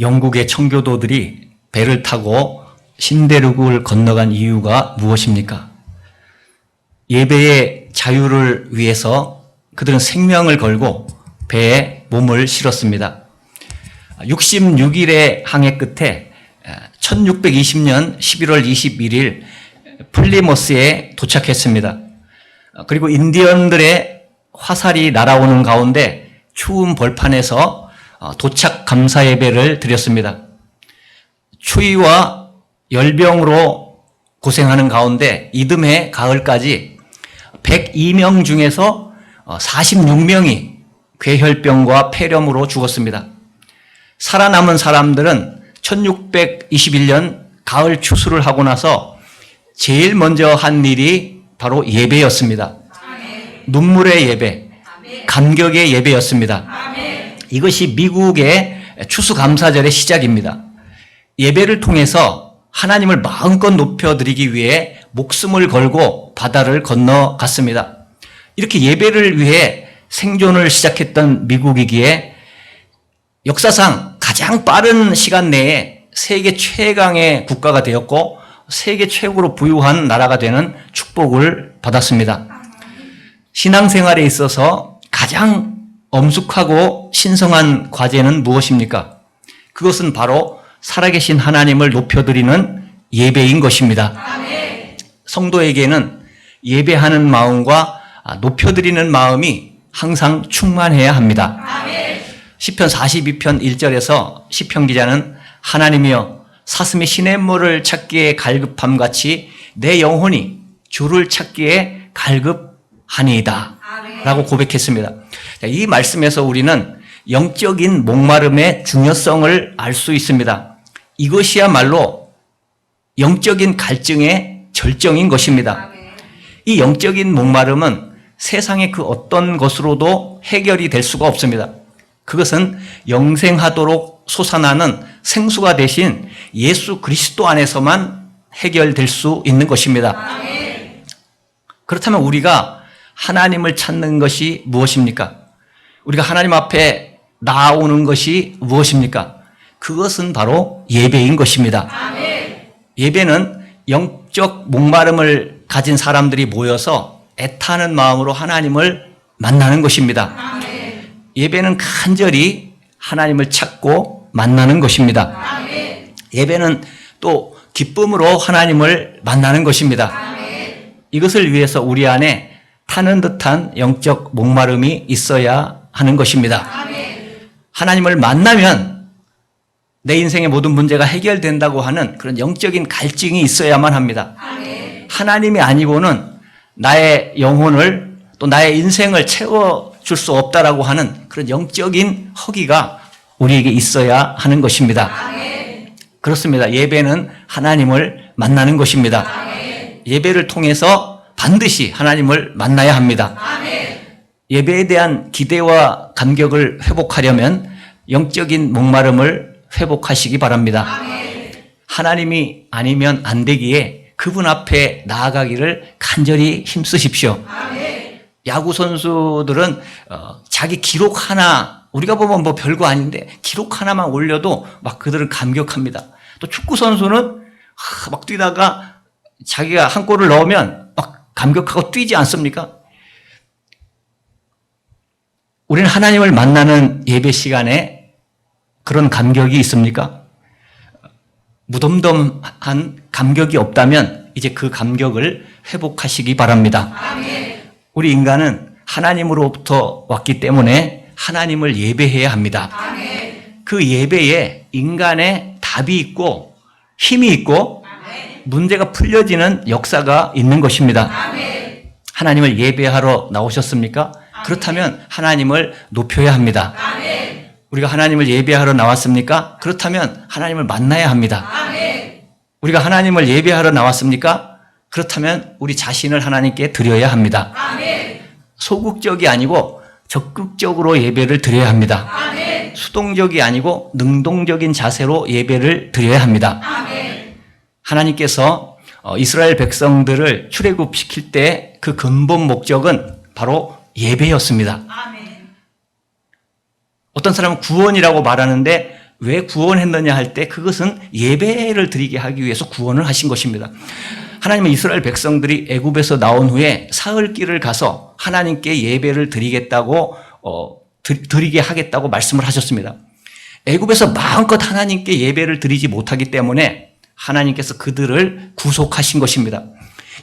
영국의 청교도들이 배를 타고 신대륙을 건너간 이유가 무엇입니까? 예배의 자유를 위해서 그들은 생명을 걸고 배에 몸을 실었습니다. 66일의 항해 끝에 1620년 11월 21일 플리머스에 도착했습니다. 그리고 인디언들의 화살이 날아오는 가운데 추운 벌판에서 도착 감사 예배를 드렸습니다. 추위와 열병으로 고생하는 가운데 이듬해 가을까지 102명 중에서 46명이 괴혈병과 폐렴으로 죽었습니다. 살아남은 사람들은 1621년 가을 추수를 하고 나서 제일 먼저 한 일이 바로 예배였습니다. 눈물의 예배, 감격의 예배였습니다. 이것이 미국의 추수감사절의 시작입니다. 예배를 통해서 하나님을 마음껏 높여드리기 위해 목숨을 걸고 바다를 건너갔습니다. 이렇게 예배를 위해 생존을 시작했던 미국이기에 역사상 가장 빠른 시간 내에 세계 최강의 국가가 되었고 세계 최고로 부유한 나라가 되는 축복을 받았습니다. 신앙생활에 있어서 가장 엄숙하고 신성한 과제는 무엇입니까? 그것은 바로 살아계신 하나님을 높여드리는 예배인 것입니다. 성도에게는 예배하는 마음과 높여드리는 마음이 항상 충만해야 합니다. 시편 42편 1절에서 시편 기자는 하나님이여 사슴이 시냇물을 찾기에 갈급함 같이 내 영혼이 주를 찾기에 갈급하니이다. 라고 고백했습니다. 이 말씀에서 우리는 영적인 목마름의 중요성을 알 수 있습니다. 이것이야말로 영적인 갈증의 절정인 것입니다. 이 영적인 목마름은 세상의 그 어떤 것으로도 해결이 될 수가 없습니다. 그것은 영생하도록 솟아나는 생수가 대신 예수 그리스도 안에서만 해결될 수 있는 것입니다. 그렇다면 우리가 하나님을 찾는 것이 무엇입니까? 우리가 하나님 앞에 나오는 것이 무엇입니까? 그것은 바로 예배인 것입니다. 예배는 영적 목마름을 가진 사람들이 모여서 애타는 마음으로 하나님을 만나는 것입니다. 예배는 간절히 하나님을 찾고 만나는 것입니다. 예배는 또 기쁨으로 하나님을 만나는 것입니다. 이것을 위해서 우리 안에 타는 듯한 영적 목마름이 있어야 하는 것입니다. 하나님을 만나면 내 인생의 모든 문제가 해결된다고 하는 그런 영적인 갈증이 있어야만 합니다. 하나님이 아니고는 나의 영혼을 또 나의 인생을 채워줄 수 없다라고 하는 그런 영적인 허기가 우리에게 있어야 하는 것입니다. 그렇습니다. 예배는 하나님을 만나는 것입니다. 예배를 통해서 반드시 하나님을 만나야 합니다. 예배에 대한 기대와 감격을 회복하려면 영적인 목마름을 회복하시기 바랍니다. 하나님이 아니면 안 되기에 그분 앞에 나아가기를 간절히 힘쓰십시오. 야구 선수들은 어, 자기 기록 하나 우리가 보면 뭐 별거 아닌데 기록 하나만 올려도 막 그들은 감격합니다. 또 축구 선수는 하, 막 뛰다가 자기가 한 골을 넣으면 막 감격하고 뛰지 않습니까? 우리는 하나님을 만나는 예배 시간에 그런 감격이 있습니까? 무덤덤한 감격이 없다면 이제 그 감격을 회복하시기 바랍니다. 우리 인간은 하나님으로부터 왔기 때문에 하나님을 예배해야 합니다. 그 예배에 인간의 답이 있고 힘이 있고 문제가 풀려지는 역사가 있는 것입니다. 하나님을 예배하러 나오셨습니까? 그렇다면 하나님을 높여야 합니다. 우리가 하나님을 예배하러 나왔습니까? 그렇다면 하나님을 만나야 합니다. 우리가 하나님을 예배하러 나왔습니까? 그렇다면 우리 자신을 하나님께 드려야 합니다. 소극적이 아니고 적극적으로 예배를 드려야 합니다. 수동적이 아니고 능동적인 자세로 예배를 드려야 합니다. 하나님께서 어, 이스라엘 백성들을 출애굽시킬 때 그 근본 목적은 바로 예배였습니다. 어떤 사람은 구원이라고 말하는데 왜 구원했느냐 할 때 그것은 예배를 드리게 하기 위해서 구원을 하신 것입니다. 하나님은 이스라엘 백성들이 애굽에서 나온 후에 사흘길을 가서 하나님께 예배를 드리겠다고 어, 드, 드리게 하겠다고 말씀을 하셨습니다. 애굽에서 마음껏 하나님께 예배를 드리지 못하기 때문에 하나님께서 그들을 구속하신 것입니다.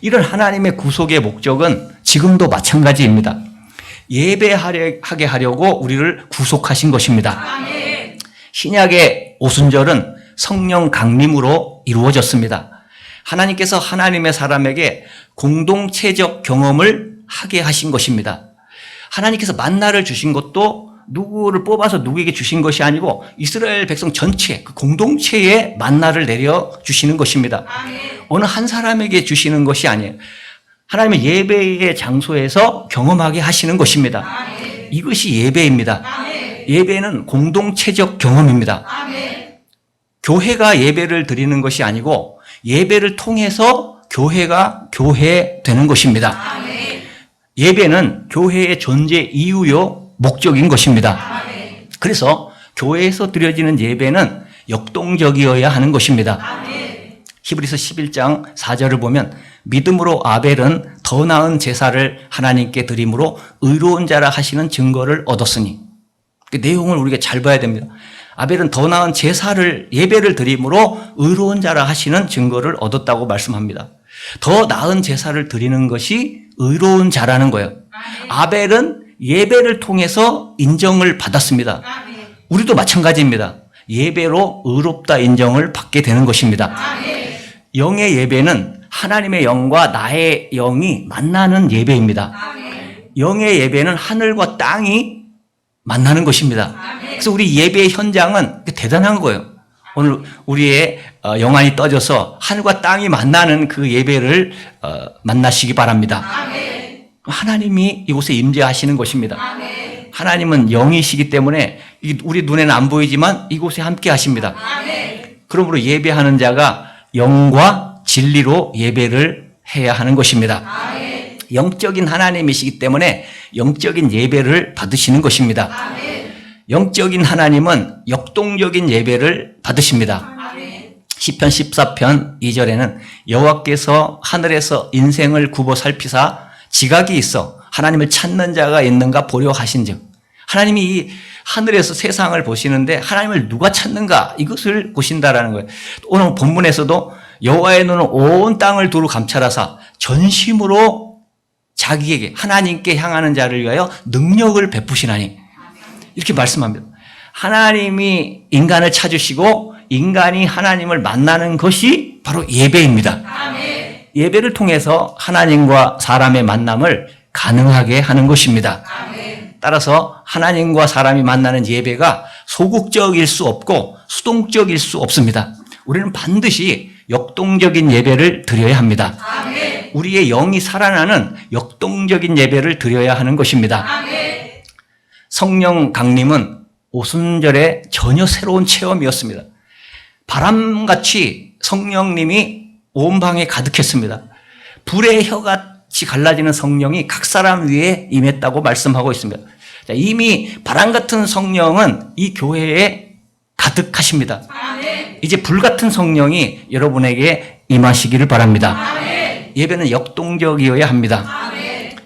이런 하나님의 구속의 목적은 지금도 마찬가지입니다. 예배하게 하려고 우리를 구속하신 것입니다. 신약의 오순절은 성령 강림으로 이루어졌습니다. 하나님께서 하나님의 사람에게 공동체적 경험을 하게 하신 것입니다. 하나님께서 만나를 주신 것도 누구를 뽑아서 누구에게 주신 것이 아니고 이스라엘 백성 전체 그 공동체에 만나를 내려 주시는 것입니다. 어느 한 사람에게 주시는 것이 아니에요. 하나님의 예배의 장소에서 경험하게 하시는 것입니다. 이것이 예배입니다. 예배는 공동체적 경험입니다. 교회가 예배를 드리는 것이 아니고 예배를 통해서 교회가 교회 되는 것입니다. 예배는 교회의 존재 이유요 목적인 것입니다. 그래서 교회에서 드려지는 예배는 역동적이어야 하는 것입니다. 히브리서 11장 4절을 보면 믿음으로 아벨은 더 나은 제사를 하나님께 드림으로 의로운 자라 하시는 증거를 얻었으니 그 내용을 우리가 잘 봐야 됩니다. 아벨은 더 나은 제사를 예배를 드림으로 의로운 자라 하시는 증거를 얻었다고 말씀합니다. 더 나은 제사를 드리는 것이 의로운 자라는 거예요. 아벨은 예배를 통해서 인정을 받았습니다. 우리도 마찬가지입니다. 예배로 의롭다 인정을 받게 되는 것입니다. 영의 예배는 하나님의 영과 나의 영이 만나는 예배입니다. 영의 예배는 하늘과 땅이 만나는 것입니다. 그래서 우리 예배의 현장은 대단한 거예요. 오늘 우리의 어, 영안이 떠져서 하늘과 땅이 만나는 그 예배를 어, 만나시기 바랍니다. 하나님이 이곳에 임재하시는 것입니다. 하나님은 영이시기 때문에 우리 눈에는 안 보이지만 이곳에 함께 하십니다. 그러므로 예배하는 자가 영과 진리로 예배를 해야 하는 것입니다. 영적인 하나님이시기 때문에 영적인 예배를 받으시는 것입니다. 영적인 하나님은 역동적인 예배를 받으십니다. 시편 14편 2절에는 여호와께서 하늘에서 인생을 굽어 살피사 지각이 있어 하나님을 찾는 자가 있는가 보려 하신즉 하나님이 이 하늘에서 세상을 보시는데 하나님을 누가 찾는가 이것을 보신다라는 거예요. 오늘 본문에서도 여호와의 눈은 온 땅을 두루 감찰하사 전심으로 자기에게 하나님께 향하는 자를 위하여 능력을 베푸시나니 이렇게 말씀합니다. 하나님이 인간을 찾으시고 인간이 하나님을 만나는 것이 바로 예배입니다. 예배를 통해서 하나님과 사람의 만남을 가능하게 하는 것입니다. 따라서 하나님과 사람이 만나는 예배가 소극적일 수 없고 수동적일 수 없습니다. 우리는 반드시 역동적인 예배를 드려야 합니다. 우리의 영이 살아나는 역동적인 예배를 드려야 하는 것입니다. 성령 강림은 오순절에 전혀 새로운 체험이었습니다. 바람같이 성령님이 온 방에 가득했습니다. 불의 혀같이 갈라지는 성령이 각 사람 위에 임했다고 말씀하고 있습니다. 자, 이미 바람 같은 성령은 이 교회에 가득하십니다. 이제 불 같은 성령이 여러분에게 임하시기를 바랍니다. 예배는 역동적이어야 합니다.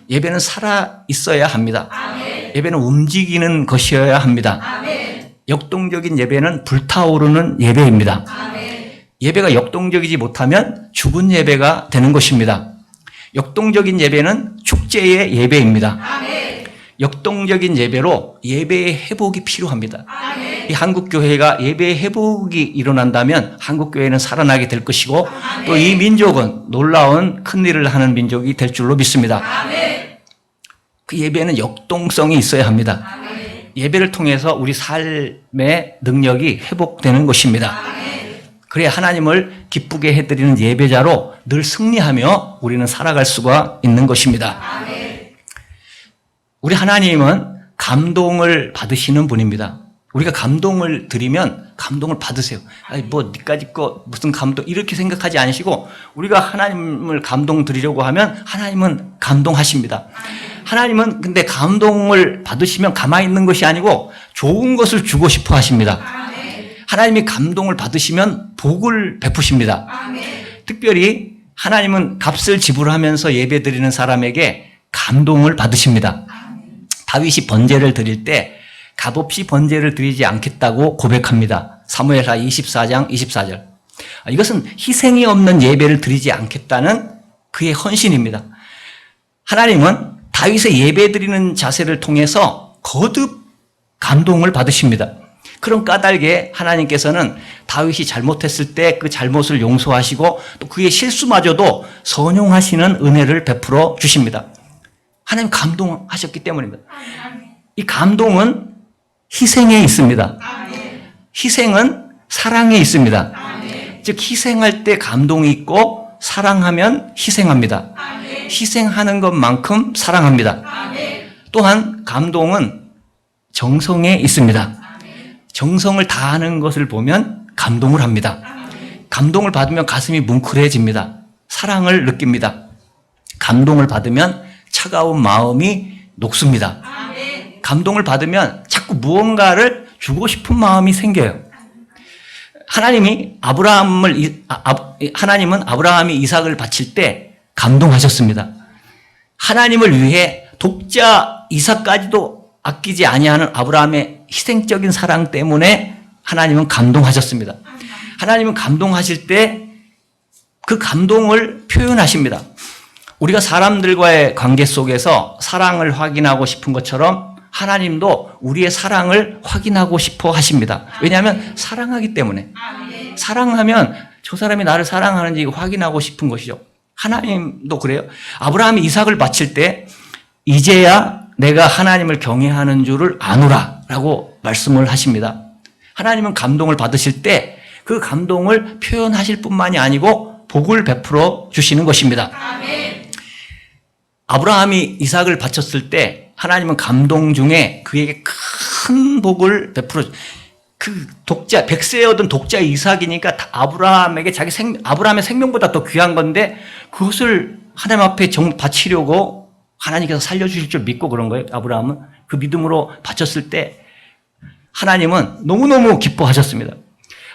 예배는 살아 있어야 합니다. 예배는 움직이는 것이어야 합니다. 역동적인 예배는 불타오르는 예배입니다. 예배가 역동적이지 못하면 죽은 예배가 되는 것입니다. 역동적인 예배는 축제의 예배입니다. 역동적인 예배로 예배의 회복이 필요합니다. 이 한국 교회가 예배의 회복이 일어난다면 한국 교회는 살아나게 될 것이고 또이 민족은 놀라운 큰 일을 하는 민족이 될 줄로 믿습니다. 그 예배는 역동성이 있어야 합니다. 예배를 통해서 우리 삶의 능력이 회복되는 것입니다. 그래야 하나님을 기쁘게 해드리는 예배자로 늘 승리하며 우리는 살아갈 수가 있는 것입니다. 우리 하나님은 감동을 받으시는 분입니다. 우리가 감동을 드리면 감동을 받으세요. 아니 뭐 니까지 거 무슨 감동 이렇게 생각하지 않으시고 우리가 하나님을 감동 드리려고 하면 하나님은 감동하십니다. 하나님은 근데 감동을 받으시면 가만히 있는 것이 아니고 좋은 것을 주고 싶어 하십니다. 하나님이 감동을 받으시면 복을 베푸십니다. 특별히 하나님은 값을 지불하면서 예배 드리는 사람에게 감동을 받으십니다. 다윗이 번제를 드릴 때 값없이 번제를 드리지 않겠다고 고백합니다. 사무엘하 24장 24절. 아, 이것은 희생이 없는 예배를 드리지 않겠다는 그의 헌신입니다. 하나님은 다윗의 예배 드리는 자세를 통해서 거듭 감동을 받으십니다. 그런 까닭에 하나님께서는 다윗이 잘못했을 때 그 잘못을 용서하시고 또 그의 실수마저도 선용하시는 은혜를 베풀어 주십니다. 하나님 감동하셨기 때문입니다. 이 감동은 희생에 있습니다. 희생은 사랑에 있습니다. 즉 희생할 때 감동이 있고 사랑하면 희생합니다. 희생하는 것만큼 사랑합니다. 또한 감동은 정성에 있습니다. 정성을 다하는 것을 보면 감동을 합니다. 감동을 받으면 가슴이 뭉클해집니다. 사랑을 느낍니다. 감동을 받으면 차가운 마음이 녹습니다. 감동을 받으면 자꾸 무언가를 주고 싶은 마음이 생겨요. 하나님이 아브라함을 아, 하나님은 아브라함이 이삭을 바칠 때 감동하셨습니다. 하나님을 위해 독자 이삭까지도 아끼지 아니하는 아브라함의 희생적인 사랑 때문에 하나님은 감동하셨습니다. 하나님은 감동하실 때 그 감동을 표현하십니다. 우리가 사람들과의 관계 속에서 사랑을 확인하고 싶은 것처럼 하나님도 우리의 사랑을 확인하고 싶어 하십니다. 왜냐하면 사랑하기 때문에. 사랑하면 저 사람이 나를 사랑하는지 확인하고 싶은 것이죠. 하나님도 그래요. 아브라함이 이삭을 바칠 때 이제야 내가 하나님을 경외하는 줄을 아노라 라고 말씀을 하십니다. 하나님은 감동을 받으실 때 그 감동을 표현하실 뿐만이 아니고 복을 베풀어 주시는 것입니다. 아 브라함이 이삭을 바쳤을 때 하나님은 감동 중에 그에게 큰 복을 베풀어 주- 그 독자 얻은 독자 이삭이니까 다 아브라함에게 자기 생 아브라함의 생명보다 더 귀한 건데 그것을 하나님 앞에 정 바치려고 하나님께서 살려 주실 줄 믿고 그런 거예요. 아브라함은 그 믿음으로 바쳤을 때 하나님은 너무너무 기뻐하셨습니다.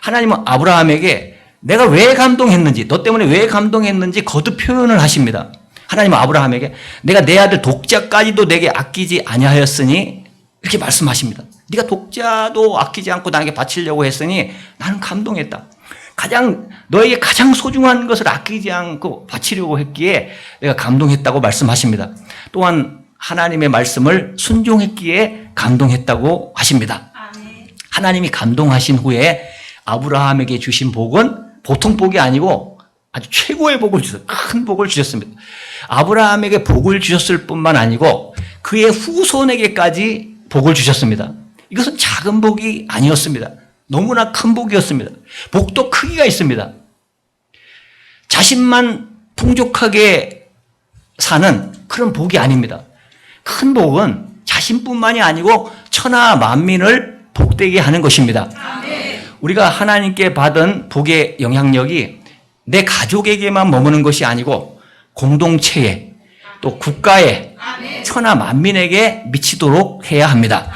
하나님은 아브라함에게 내가 왜 감동했는지, 너 때문에 왜 감동했는지 거듭 표현을 하십니다. 하나님은 아브라함에게 내가 내 아들 독자까지도 내게 아끼지 아니하였으니 이렇게 말씀하십니다. 네가 독자도 아끼지 않고 나에게 바치려고 했으니 나는 감동했다. 가장 너에게 가장 소중한 것을 아끼지 않고 바치려고 했기에 내가 감동했다고 말씀하십니다. 또한 하나님의 말씀을 순종했기에 감동했다고 하십니다. 하나님이 감동하신 후에 아브라함에게 주신 복은 보통 복이 아니고 아주 최고의 복을 주셨어요. 큰 복을 주셨습니다. 아브라함에게 복을 주셨을 뿐만 아니고 그의 후손에게까지 복을 주셨습니다. 이것은 작은 복이 아니었습니다. 너무나 큰 복이었습니다. 복도 크기가 있습니다. 자신만 풍족하게 사는 그런 복이 아닙니다. 큰 복은 자신뿐만이 아니고 천하 만민을 복되게 하는 것입니다. 우리가 하나님께 받은 복의 영향력이 내 가족에게만 머무는 것이 아니고 공동체에 또 국가에 천하 만민에게 미치도록 해야 합니다.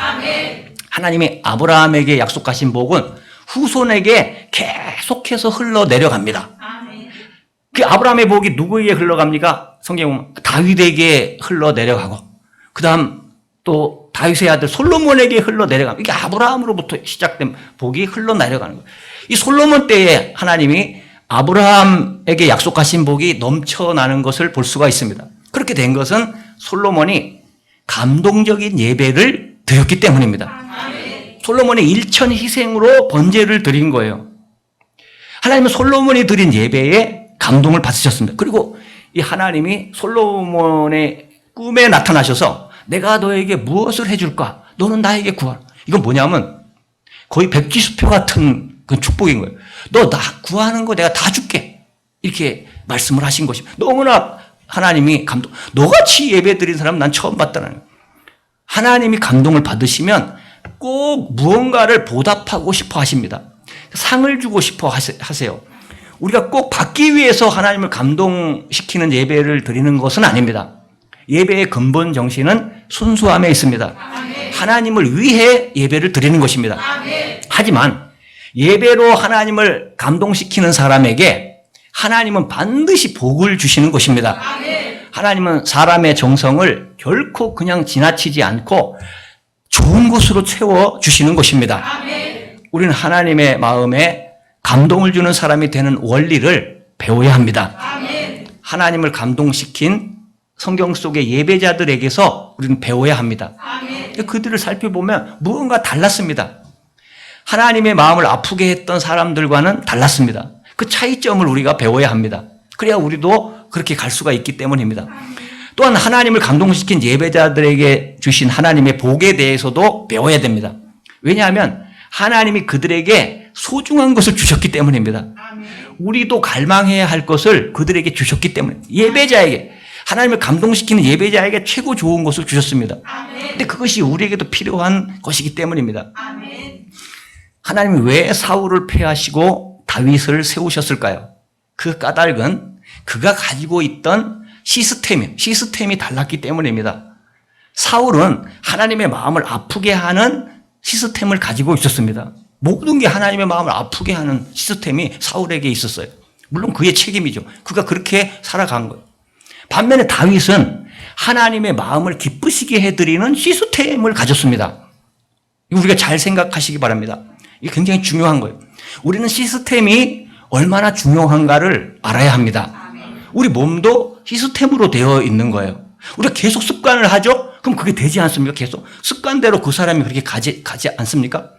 하나님이 아브라함에게 약속하신 복은 후손에게 계속해서 흘러 내려갑니다. 그 아브라함의 복이 누구에게 흘러갑니까? 성경 다윗에게 흘러 내려가고 그다음 또 다윗의 아들 솔로몬에게 흘러 내려가고 이게 아브라함으로부터 시작된 복이 흘러 내려가는 거예요. 이 솔로몬 때에 하나님이 아브라함에게 약속하신 복이 넘쳐나는 것을 볼 수가 있습니다. 그렇게 된 것은 솔로몬이 감동적인 예배를 드렸기 때문입니다. 솔로몬이 일천 희생으로 번제를 드린 거예요. 하나님은 솔로몬이 드린 예배에 감동을 받으셨습니다. 그리고 이 하나님이 솔로몬의 꿈에 나타나셔서 내가 너에게 무엇을 해줄까? 너는 나에게 구하라. 이건 뭐냐면 거의 백지수표 같은 그 축복인 거예요. 너 나 구하는 거 내가 다 줄게. 이렇게 말씀을 하신 것입니다. 너무나 하나님이 감동, 너같이 예배 드린 사람 난 처음 봤다는 거예요. 하나님이 감동을 받으시면 꼭 무언가를 보답하고 싶어 하십니다. 상을 주고 싶어 하세- 하세요. 우리가 꼭 받기 위해서 하나님을 감동시키는 예배를 드리는 것은 아닙니다. 예배의 근본 정신은 순수함에 있습니다. 하나님을 위해 예배를 드리는 것입니다. 하지만 예배로 하나님을 감동시키는 사람에게 하나님은 반드시 복을 주시는 것입니다. 하나님은 사람의 정성을 결코 그냥 지나치지 않고 좋은 것으로 채워 주시는 것입니다. 우리는 하나님의 마음에 감동을 주는 사람이 되는 원리를 배워야 합니다. 하나님을 감동시킨 성경 속의 예배자들에게서 우리는 배워야 합니다. 그들을 살펴보면 무언가 달랐습니다. 하나님의 마음을 아프게 했던 사람들과는 달랐습니다. 그 차이점을 우리가 배워야 합니다. 그래야 우리도 그렇게 갈 수가 있기 때문입니다. 또한 하나님을 감동시킨 예배자들에게 주신 하나님의 복에 대해서도 배워야 됩니다. 왜냐하면 하나님이 그들에게 소중한 것을 주셨기 때문입니다. 우리도 갈망해야 할 것을 그들에게 주셨기 때문에 예배자에게 하나님을 감동시키는 예배자에게 최고 좋은 것을 주셨습니다. 근데 그것이 우리에게도 필요한 것이기 때문입니다. 하나님이 왜 사울을 패하시고 다윗을 세우셨을까요? 그 까닭은 그가 가지고 있던 시스템이, 시스템이 달랐기 때문입니다. 사울은 하나님의 마음을 아프게 하는 시스템을 가지고 있었습니다. 모든 게 하나님의 마음을 아프게 하는 시스템이 사울에게 있었어요. 물론 그의 책임이죠. 그가 그렇게 살아간 거예요. 반면에 다윗은 하나님의 마음을 기쁘시게 해드리는 시스템을 가졌습니다. 우리가 잘 생각하시기 바랍니다. 이게 굉장히 중요한 거예요. 우리는 시스템이 얼마나 중요한가를 알아야 합니다. 우리 몸도 시스템으로 되어 있는 거예요. 우리가 계속 습관을 하죠? 그럼 그게 되지 않습니까? 계속. 습관대로 그 사람이 그렇게 가지, 가지 않습니까?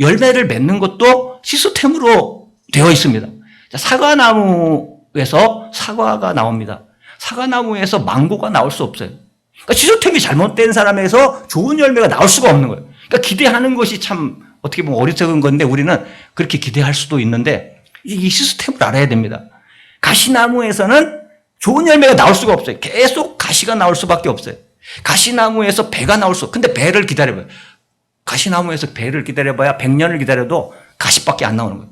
열매를 맺는 것도 시스템으로 되어 있습니다. 자, 사과나무에서 사과가 나옵니다. 사과나무에서 망고가 나올 수 없어요. 그러니까 시스템이 잘못된 사람에서 좋은 열매가 나올 수가 없는 거예요. 그러니까 기대하는 것이 참 어떻게 보면 어리석은 건데 우리는 그렇게 기대할 수도 있는데 이 시스템을 알아야 됩니다. 가시나무에서는 좋은 열매가 나올 수가 없어요. 계속 가시가 나올 수밖에 없어요. 가시나무에서 배가 나올 수, 근데 배를 기다려봐요. 가시나무에서 배를 기다려봐야 100년을 기다려도 가시밖에 안 나오는 거예요.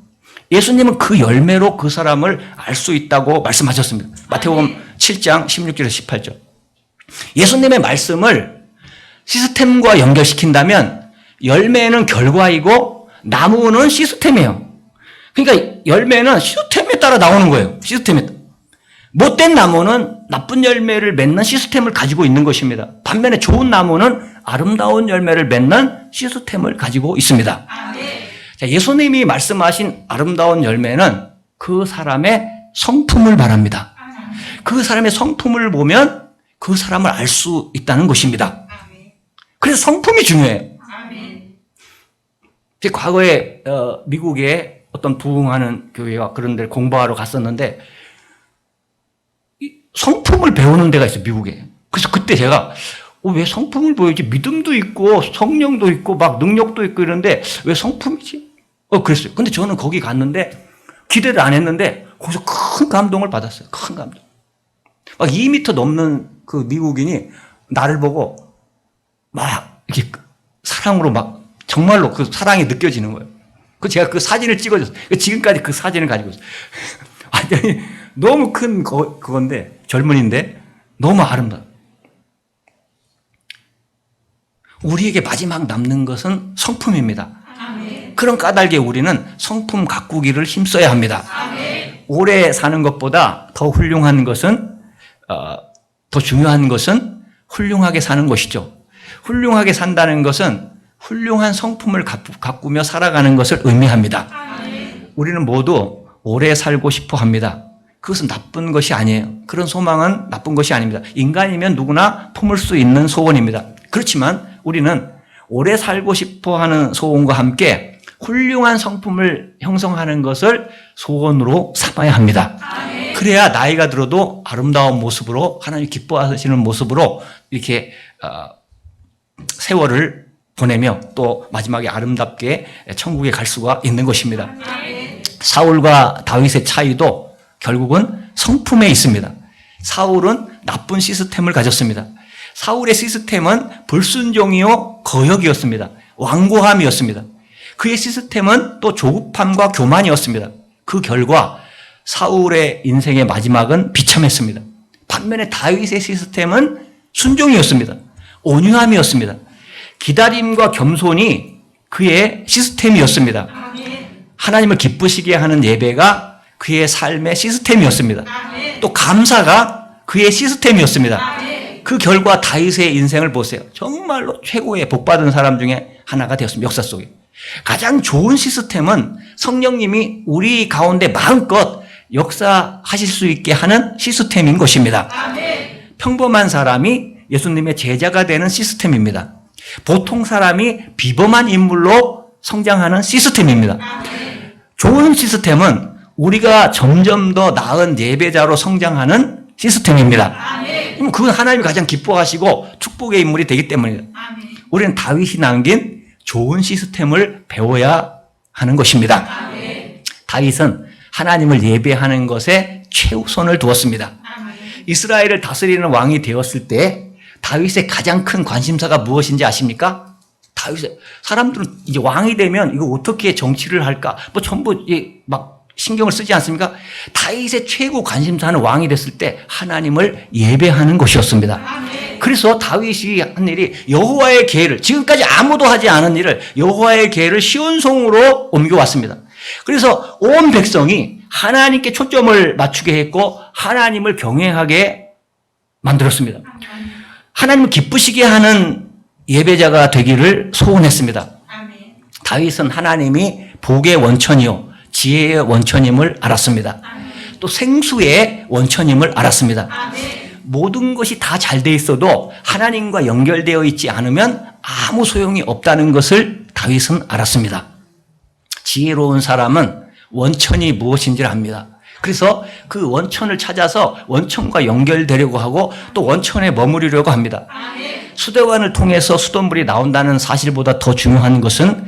예수님은 그 열매로 그 사람을 알 수 있다고 말씀하셨습니다. 마태복음 7장 16절에서 18절. 예수님의 말씀을 시스템과 연결시킨다면 열매는 결과이고 나무는 시스템이에요. 그러니까 열매는 시스템에 따라 나오는 거예요. 시스템에. 못된 나무는 나쁜 열매를 맺는 시스템을 가지고 있는 것입니다. 반면에 좋은 나무는 아름다운 열매를 맺는 시스템을 가지고 있습니다. 자, 예수님이 말씀하신 아름다운 열매는 그 사람의 성품을 말합니다. 그 사람의 성품을 보면 그 사람을 알 수 있다는 것입니다. 그래서 성품이 중요해요. 제 과거에 어, 미국에 어떤 부흥하는 교회와 그런 데를 공부하러 갔었는데 이 성품을 배우는 데가 있어요, 미국에. 그래서 그때 제가 어, 왜 성품을 보여지? 믿음도 있고 성령도 있고 막 능력도 있고 이런데 왜 성품이지? 어, 그랬어요. 근데 저는 거기 갔는데 기대를 안 했는데 거기서 큰 감동을 받았어요. 큰 감동. 막 2미터 넘는 그 미국인이 나를 보고 막 이렇게 사랑으로 막 정말로 그 사랑이 느껴지는 거예요. 그 제가 그 사진을 찍어줬어요. 지금까지 그 사진을 가지고 있어요. 완전히 너무 큰 거, 그건데 젊은인데 너무 아름다워. 우리에게 마지막 남는 것은 성품입니다. 그런 까닭에 우리는 성품 가꾸기를 힘써야 합니다. 오래 사는 것보다 더 훌륭한 것은 어, 더 중요한 것은 훌륭하게 사는 것이죠. 훌륭하게 산다는 것은 훌륭한 성품을 가꾸며 살아가는 것을 의미합니다. 우리는 모두 오래 살고 싶어 합니다. 그것은 나쁜 것이 아니에요. 그런 소망은 나쁜 것이 아닙니다. 인간이면 누구나 품을 수 있는 소원입니다. 그렇지만 우리는 오래 살고 싶어 하는 소원과 함께 훌륭한 성품을 형성하는 것을 소원으로 삼아야 합니다. 그래야 나이가 들어도 아름다운 모습으로 하나님 기뻐하시는 모습으로 이렇게 어, 세월을 보내며 또 마지막에 아름답게 천국에 갈 수가 있는 것입니다. 사울과 다윗의 차이도 결국은 성품에 있습니다. 사울은 나쁜 시스템을 가졌습니다. 사울의 시스템은 불순종이요 거역이었습니다. 완고함이었습니다. 그의 시스템은 또 조급함과 교만이었습니다. 그 결과 사울의 인생의 마지막은 비참했습니다. 반면에 다윗의 시스템은 순종이었습니다. 온유함이었습니다. 기다림과 겸손이 그의 시스템이었습니다. 하나님을 기쁘시게 하는 예배가 그의 삶의 시스템이었습니다. 또 감사가 그의 시스템이었습니다. 그 결과 다윗의 인생을 보세요. 정말로 최고의 복받은 사람 중에 하나가 되었습니다. 역사 속에. 가장 좋은 시스템은 성령님이 우리 가운데 마음껏 역사하실 수 있게 하는 시스템인 것입니다. 평범한 사람이 예수님의 제자가 되는 시스템입니다. 보통 사람이 비범한 인물로 성장하는 시스템입니다. 좋은 시스템은 우리가 점점 더 나은 예배자로 성장하는 시스템입니다. 그럼 그건 하나님이 가장 기뻐하시고 축복의 인물이 되기 때문입니다. 우리는 다윗이 남긴 좋은 시스템을 배워야 하는 것입니다. 다윗은 하나님을 예배하는 것에 최우선을 두었습니다. 이스라엘을 다스리는 왕이 되었을 때 다윗의 가장 큰 관심사가 무엇인지 아십니까? 다윗의 사람들은 이제 왕이 되면 이거 어떻게 정치를 할까? 뭐 전부 이막 신경을 쓰지 않습니까? 다윗의 최고 관심사는 왕이 됐을 때 하나님을 예배하는 것이었습니다. 그래서 다윗이 한 일이 여호와의 계를 지금까지 아무도 하지 않은 일을 여호와의 계를 시온송으로 옮겨왔습니다. 그래서 온 백성이 하나님께 초점을 맞추게 했고 하나님을 경외하게 만들었습니다. 하나님을 기쁘시게 하는 예배자가 되기를 소원했습니다. 다윗은 하나님이 복의 원천이요 지혜의 원천임을 알았습니다. 또 생수의 원천임을 알았습니다. 모든 것이 다 잘 돼 있어도 하나님과 연결되어 있지 않으면 아무 소용이 없다는 것을 다윗은 알았습니다. 지혜로운 사람은 원천이 무엇인지를 압니다. 그래서 그 원천을 찾아서 원천과 연결되려고 하고 또 원천에 머무르려고 합니다. 수도관을 통해서 수돗물이 나온다는 사실보다 더 중요한 것은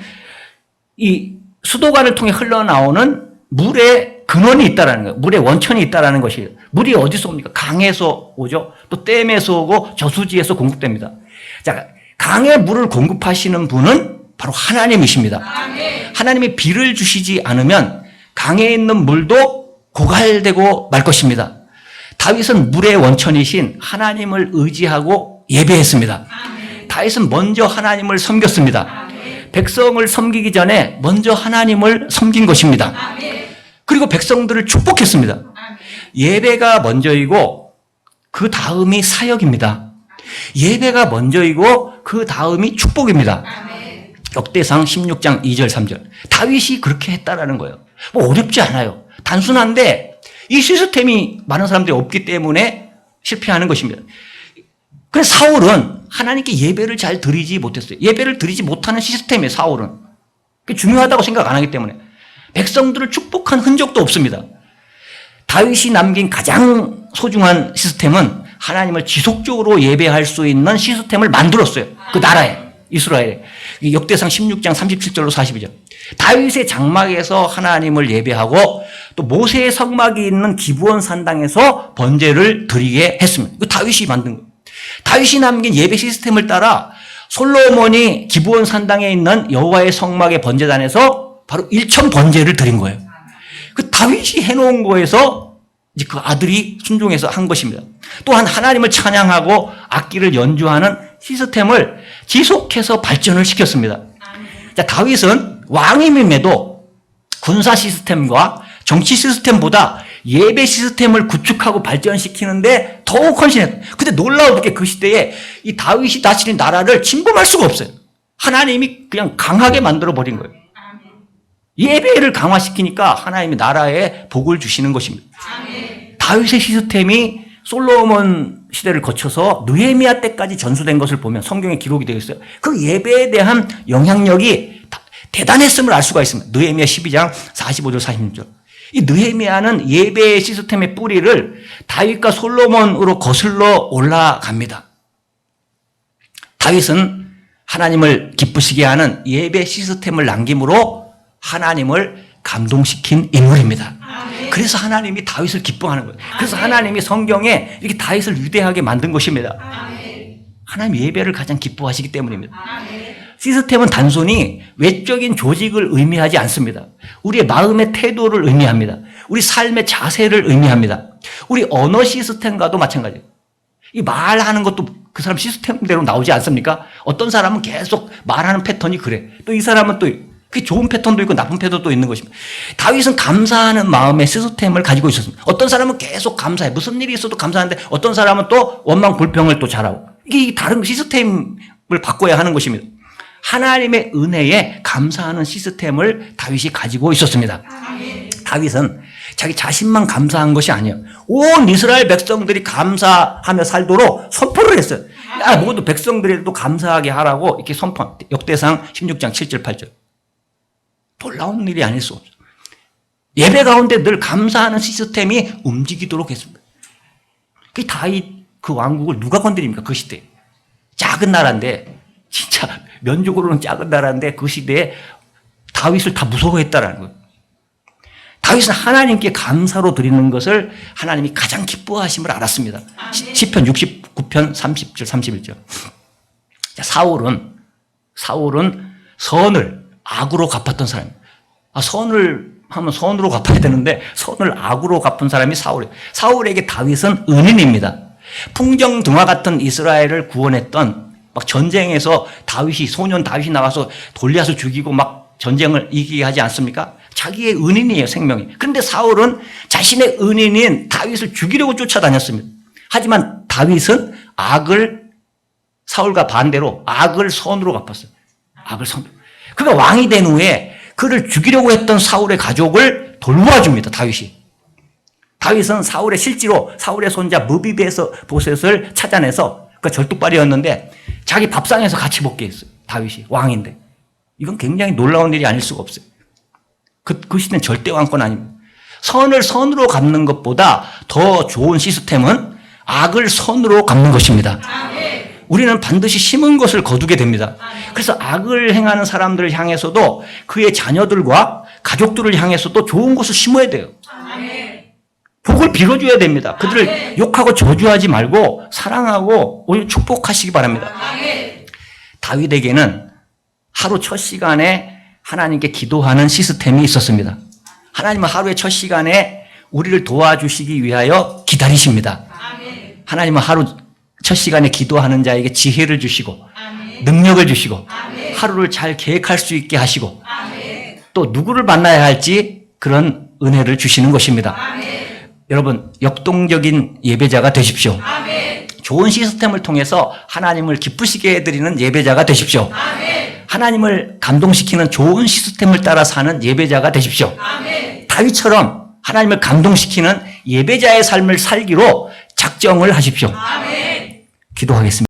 이 수도관을 통해 흘러나오는 물의 근원이 있다라는 거예요. 물의 원천이 있다라는 것이에요. 물이 어디서 옵니까? 강에서 오죠. 또 댐에서 오고 저수지에서 공급됩니다. 자, 강에 물을 공급하시는 분은 바로 하나님이십니다. 하나님이 비를 주시지 않으면 강에 있는 물도 고갈되고 말 것입니다. 다윗은 물의 원천이신 하나님을 의지하고 예배했습니다. 다윗은 먼저 하나님을 섬겼습니다. 백성을 섬기기 전에 먼저 하나님을 섬긴 것입니다. 그리고 백성들을 축복했습니다. 예배가 먼저이고 그 다음이 사역입니다. 예배가 먼저이고 그 다음이 축복입니다. 역대상 16장 2절 3절. 다윗이 그렇게 했다라는 거예요. 뭐 어렵지 않아요. 단순한데 이 시스템이 많은 사람들이 없기 때문에 실패하는 것입니다. 그래서 사울은 하나님께 예배를 잘 드리지 못했어요. 예배를 드리지 못하는 시스템이에요, 사울은. 중요하다고 생각 안 하기 때문에. 백성들을 축복한 흔적도 없습니다. 다윗이 남긴 가장 소중한 시스템은 하나님을 지속적으로 예배할 수 있는 시스템을 만들었어요. 그 나라에, 이스라엘에. 역대상 16장 37절로 42절. 다윗의 장막에서 하나님을 예배하고 또 모세의 성막이 있는 기부원 산당에서 번제를 드리게 했습니다. 그 다윗이 만든 거예요. 다윗이 남긴 예배 시스템을 따라 솔로몬이 기부원 산당에 있는 여호와의 성막의 번제단에서 바로 일천 번제를 드린 거예요. 그 다윗이 해놓은 거에서 이제 그 아들이 순종해서 한 것입니다. 또한 하나님을 찬양하고 악기를 연주하는 시스템을 지속해서 발전을 시켰습니다. 자, 다윗은 왕임임에도 군사 시스템과 정치 시스템보다 예배 시스템을 구축하고 발전시키는데 더욱 헌신했다. 근데 놀라우게 그 시대에 이 다윗이 다스린 나라를 침범할 수가 없어요. 하나님이 그냥 강하게 만들어 버린 거예요. 예배를 강화시키니까 하나님이 나라에 복을 주시는 것입니다. 다윗의 시스템이 솔로몬 시대를 거쳐서 느헤미야 때까지 전수된 것을 보면 성경에 기록이 되어 있어요. 그 예배에 대한 영향력이 대단했음을 알 수가 있습니다. 느헤미야 12장 45절 46절. 이 느헤미야는 예배의 시스템의 뿌리를 다윗과 솔로몬으로 거슬러 올라갑니다. 다윗은 하나님을 기쁘시게 하는 예배 시스템을 남김으로 하나님을 감동시킨 인물입니다. 그래서 하나님이 다윗을 기뻐하는 거예요. 그래서 하나님이 성경에 이렇게 다윗을 위대하게 만든 것입니다. 하나님 예배를 가장 기뻐하시기 때문입니다. 시스템은 단순히 외적인 조직을 의미하지 않습니다. 우리의 마음의 태도를 의미합니다. 우리 삶의 자세를 의미합니다. 우리 언어 시스템과도 마찬가지예요. 이 말하는 것도 그 사람 시스템대로 나오지 않습니까? 어떤 사람은 계속 말하는 패턴이 그래. 또 이 사람은 또 그 좋은 패턴도 있고 나쁜 패턴도 있는 것입니다. 다윗은 감사하는 마음의 시스템을 가지고 있었습니다. 어떤 사람은 계속 감사해. 무슨 일이 있어도 감사하는데 어떤 사람은 또 원망 불평을 또 잘하고. 이게 다른 시스템을 바꿔야 하는 것입니다. 하나님의 은혜에 감사하는 시스템을 다윗이 가지고 있었습니다. 다윗은 자기 자신만 감사한 것이 아니에요. 온 이스라엘 백성들이 감사하며 살도록 선포를 했어요. 야, 모두 백성들에도 감사하게 하라고 이렇게 선포. 역대상 16장 7절 8절. 놀라운 일이 아닐 수 없죠. 예배 가운데 늘 감사하는 시스템이 움직이도록 했습니다. 그 다윗 그 왕국을 누가 건드립니까? 그 시대에. 작은 나라인데, 진짜 면적으로는 작은 나라인데 그 시대에 다윗을 다 무서워했다라는 거예요. 다윗은 하나님께 감사로 드리는 것을 하나님이 가장 기뻐하심을 알았습니다. 시- 시편 69편 30절 31절. 자, 사울은 사울은 선을 악으로 갚았던 사람이에요. 아, 선을 하면 선으로 갚아야 되는데 선을 악으로 갚은 사람이 사울이에요. 사울에게 다윗은 은인입니다. 풍정등화 같은 이스라엘을 구원했던 막 전쟁에서 다윗이 소년 다윗이 나가서 돌려서 죽이고 막 전쟁을 이기게 하지 않습니까? 자기의 은인이에요, 생명이. 그런데 사울은 자신의 은인인 다윗을 죽이려고 쫓아다녔습니다. 하지만 다윗은 악을 사울과 반대로 악을 선으로 갚았어요. 악을 선으로. 그가 왕이 된 후에 그를 죽이려고 했던 사울의 가족을 돌보아줍니다, 다윗이. 다윗은 사울의 실제로 사울의 손자 무비베에서 보셋을 찾아내서 그 절뚝발이었는데 자기 밥상에서 같이 먹게 했어요. 다윗이 왕인데. 이건 굉장히 놀라운 일이 아닐 수가 없어요. 그, 그 시대는 절대 왕권 아닙니다. 선을 선으로 갚는 것보다 더 좋은 시스템은 악을 선으로 갚는 것입니다. 우리는 반드시 심은 것을 거두게 됩니다. 그래서 악을 행하는 사람들을 향해서도 그의 자녀들과 가족들을 향해서도 좋은 것을 심어야 돼요. 복을 빌어줘야 됩니다. 그들을 욕하고 저주하지 말고 사랑하고 오히려 축복하시기 바랍니다. 다윗에게는 하루 첫 시간에 하나님께 기도하는 시스템이 있었습니다. 하나님은 하루의 첫 시간에 우리를 도와주시기 위하여 기다리십니다. 하나님은 하루 첫 시간에 기도하는 자에게 지혜를 주시고 능력을 주시고 하루를 잘 계획할 수 있게 하시고 또 누구를 만나야 할지 그런 은혜를 주시는 것입니다. 여러분 역동적인 예배자가 되십시오. 좋은 시스템을 통해서 하나님을 기쁘시게 해드리는 예배자가 되십시오. 하나님을 감동시키는 좋은 시스템을 따라 사는 예배자가 되십시오. 다윗처럼 하나님을 감동시키는 예배자의 삶을 살기로 작정을 하십시오. 기도하겠습니다.